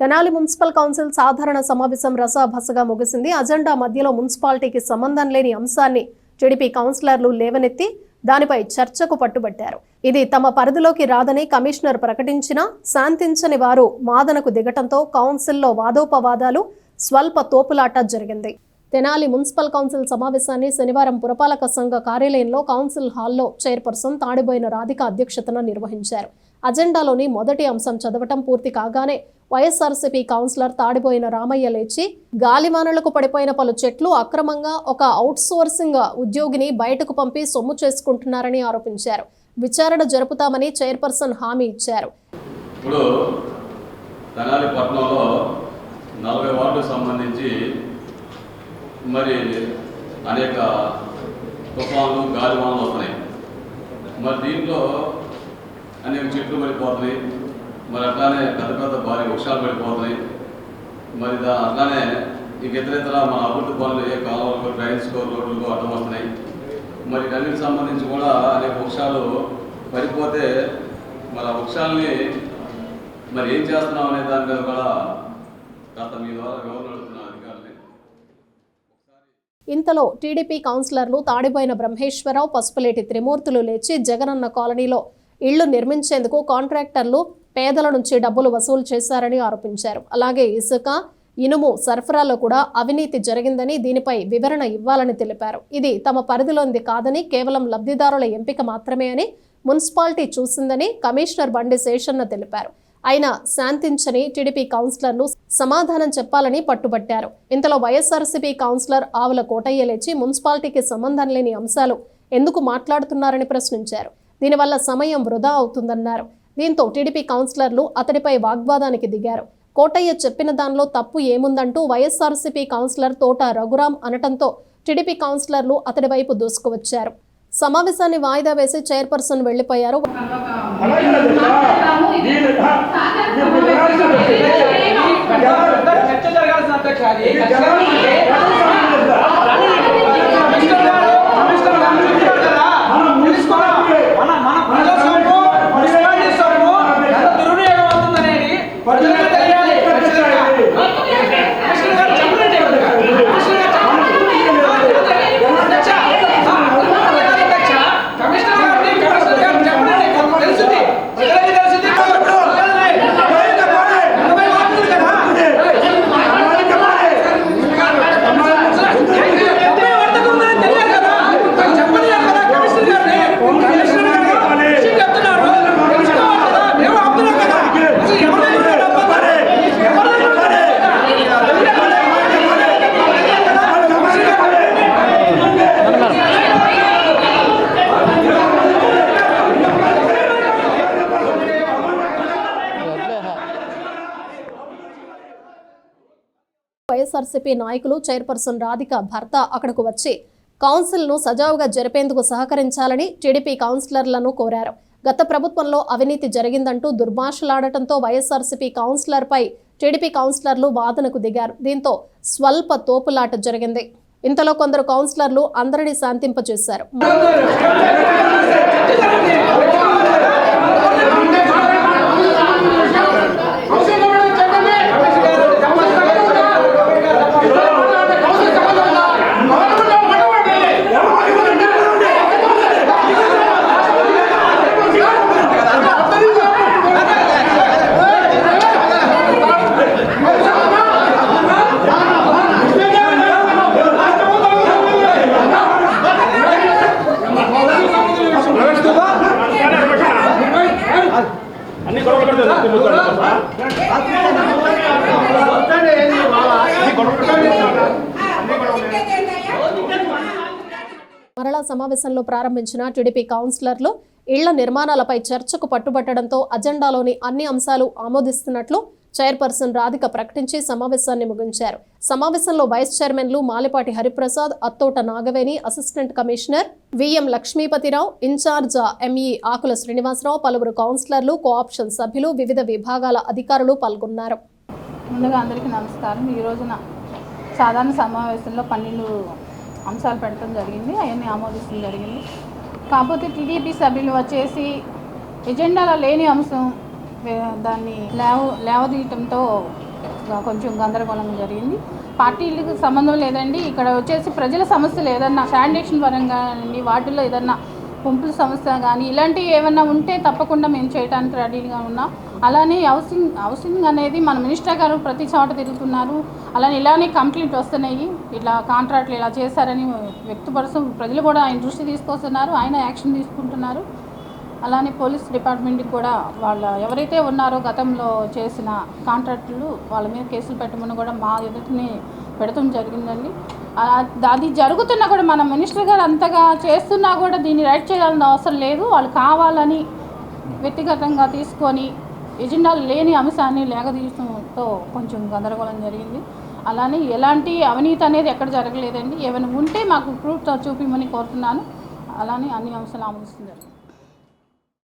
Tenali municipal council సాధారణ సమావేశం రసాభసగా ముగిసింది. అజెండా మధ్యలో మున్సిపాలిటీకి సంబంధం లేని అంశాన్ని టీడీపీ కౌన్సిలర్లు లేవనెత్తి దానిపై చర్చకు పట్టుబట్టారు. ఇది తమ పరిధిలోకి రాదని కమిషనర్ ప్రకటించినా శాంతించని వారు మాదనకు దిగటంతో కౌన్సిల్లో వాదోపవాదాలు స్వల్ప తోపులాట జరిగింది. తెనాలి మున్సిపల్ కౌన్సిల్ సమావేశాన్ని శనివారం పురపాలక సంఘ కార్యాలయంలో కౌన్సిల్ హాల్లో చైర్పర్సన్ తాడిబోయిన రాధిక అధ్యక్షతన నిర్వహించారు. అజెండాలోని మొదటి అంశం చదవటం పూర్తి కాగానే వైఎస్ఆర్సీపీ కౌన్సిలర్ తాడిపోయిన రామయ్య లేచి గాలివానలకు పడిపోయిన పలు చెట్లు అక్రమంగా ఒక అవుట్సోర్సింగ్ ఉద్యోగిని బయటకు పంపి సొమ్ము చేసుకుంటున్నారని ఆరోపించారు. విచారణ జరుపుతామని చైర్పర్సన్ హామీ ఇచ్చారు. ఇప్పుడు తెనాలి పట్టణంలో నలభై వార్డుకు సంబంధించి మరి అనేక తుఫాన్లు గాలివానలు వస్తున్నాయి. మరి దీంట్లో అనేక చెట్లు పడిపోతున్నాయి మరి అట్లానే పెద్ద పెద్ద భారీ వృక్షాలు పడిపోతున్నాయి. మరి దా అట్లానే ఇక ఇతరేతర మన అభివృద్ధి పనులు ఏ కాలువలకు డ్రైన్స్కో రోడ్లకు అడ్డం వస్తున్నాయి. మరి వీటన్నిటికి సంబంధించి కూడా అనేక వృక్షాలు పడిపోతే మరి ఆ వృక్షాలని మరి ఏం చేస్తున్నాం అనే దాని మీద కూడా గత మీ ద్వారా వివరణ అడుగుతున్నాను ఇంతలో టీడీపీ కౌన్సిలర్లు తాడిపోయిన బ్రహ్మేశ్వరరావు పసుపులేటి త్రిమూర్తులు లేచి జగనన్న కాలనీలో ఇళ్ళు నిర్మించేందుకు కాంట్రాక్టర్లు పేదల నుంచి డబ్బులు వసూలు చేశారని ఆరోపించారు. అలాగే ఇసుక ఇనుము సరఫరాలో కూడా అవినీతి జరిగిందని దీనిపై వివరణ ఇవ్వాలని తెలిపారు. ఇది తమ పరిధిలోంది కాదని కేవలం లబ్ధిదారుల ఎంపిక మాత్రమే అని మున్సిపాలిటీ చూసిందని కమిషనర్ బండి శేషన్న తెలిపారు. అయినా శాంతించని టీడీపీ కౌన్సిలర్లు సమాధానం చెప్పాలని పట్టుబట్టారు. ఇంతలో వైఎస్ఆర్సీపీ కౌన్సిలర్ ఆవుల కోటయ్య లేచి మున్సిపాలిటీకి సంబంధం లేని అంశాలు ఎందుకు మాట్లాడుతున్నారని ప్రశ్నించారు. దీనివల్ల సమయం వృధా అవుతుందన్నారు. దీంతో టీడీపీ కౌన్సిలర్లు అతడిపై వాగ్వాదానికి దిగారు. కోటయ్య చెప్పిన దానిలో తప్పు ఏముందంటూ వైఎస్ఆర్సీపీ కౌన్సిలర్ తోట రఘురాం అనటంతో టీడీపీ కౌన్సిలర్లు అతడి వైపు దూసుకువచ్చారు. సమావేశాన్ని వాయిదా వేసి చైర్పర్సన్ వెళ్ళిపోయారు చర్చ జరగాల్సిన అధ్యక్ష అది ఖచ్చితంగా కమిషనర్ గారు కమిషనర్ గారు చెప్పారు కదా తెలుసుకోరా మన మన ప్రజల సొమ్ము మున్సిపాలిటీ సొమ్ము ఎంత దుర్వినియోగం అవుతుందనేది ప్రజలకు తెలియాలి ఖచ్చితంగా కమిషనర్ గారు చెప్పండి కమిషనర్ గారు చెప్పండి అధ్యక్ష అధ్యక్ష కమిషనర్ గారిని కమిషనర్ గారు చెప్పండి తెలుస్తుంది ప్రజలకి తెలుస్తుంది ఎనభై వార్డులు కదా వైఎస్ఆర్సీపీ నాయకులు చైర్పర్సన్ రాధిక భర్త అక్కడకు వచ్చి కౌన్సిల్ను సజావుగా జరిపేందుకు సహకరించాలని టీడీపీ కౌన్సిలర్లను కోరారు. గత ప్రభుత్వంలో అవినీతి జరిగిందంటూ దుర్భాషలాడటంతో వైఎస్ఆర్సీపీ కౌన్సిలర్పై టీడీపీ కౌన్సిలర్లు వాదనకు దిగారు. దీంతో స్వల్ప తోపులాట జరిగింది. ఇంతలో కొందరు కౌన్సిలర్లు అందరినీ శాంతింపజేశారు. సమావేశంలో ప్రారంభించిన టీడీపీ కౌన్సిలర్లు ఇళ్ళ నిర్మాణాలపై చర్చకు పట్టుబట్టడంతో అజెండాలోని అన్ని అంశాలు ఆమోదిస్తున్నట్లు చైర్పర్సన్ రాధిక ప్రకటించి సమావేశాన్ని ముగించారు. సమావేశంలో వైస్ చైర్మన్లు Malipati Hariprasad Attota Nagaveni assistant commissioner V M Lakshmipathirao incharge M E Akula Srinivasarao పలువురు కౌన్సిలర్లు కోఆప్షన్ సభ్యులు వివిధ విభాగాల అధికారులు పాల్గొన్నారు. ముందుగా అందరికీ నమస్కారం. ఈ రోజున సాధారణ సమావేశంలో పన్నెండు అంశాలు పెట్టడం జరిగింది అవన్నీ ఆమోదించడం జరిగింది. కాకపోతే టీడీపీ సభ్యులు వచ్చేసి ఎజెండాలో లేని అంశం దాన్ని లేవ లేవదీయటంతో కొంచెం గందరగోళం జరిగింది. పార్టీలకు సంబంధం లేదండి. ఇక్కడ వచ్చేసి ప్రజల సమస్యలు ఏదన్నా శానిటేషన్ పరంగా అండి వాటిలో ఏదన్నా పంపుల సమస్య కానీ ఇలాంటివి ఏమైనా ఉంటే తప్పకుండా మేము చేయడానికి రెడీగా ఉన్నాం. అలానే హౌసింగ్ హౌసింగ్ అనేది మన మినిస్టర్ గారు ప్రతి చోట తిరుగుతున్నారు. అలానే ఇలానే కంప్లైంట్ వస్తున్నాయి. ఇట్లా కాంట్రాక్ట్లు ఇలా చేశారని వ్యక్తిపరుస్తూ ప్రజలు కూడా ఆయన దృష్టి తీసుకొస్తున్నారు. ఆయన యాక్షన్ తీసుకుంటున్నారు. అలానే పోలీస్ డిపార్ట్మెంట్కి కూడా వాళ్ళ ఎవరైతే ఉన్నారో గతంలో చేసిన కాంట్రాక్టులు వాళ్ళ మీద కేసులు పెట్టమని కూడా మా ఎదుటిని పెడతాం జరిగిందండి. అది జరుగుతున్నా కూడా మన మినిస్టర్ గారు అంతగా చేస్తున్నా కూడా దీన్ని రైట్ చేయాల్సిన అవసరం లేదు. వాళ్ళు కావాలని వ్యక్తిగతంగా తీసుకొని ఎజెండాలు లేని అంశాన్ని లేకదీయడంతో కొంచెం గందరగోళం జరిగింది. అలానే ఎలాంటి అవినీతి అనేది ఎక్కడ జరగలేదండి. ఏమైనా ఉంటే మాకు ప్రూఫ్ చూపించమని కోరుతున్నాను. అలానే అన్ని అంశాలు ఆమోదిస్తుంది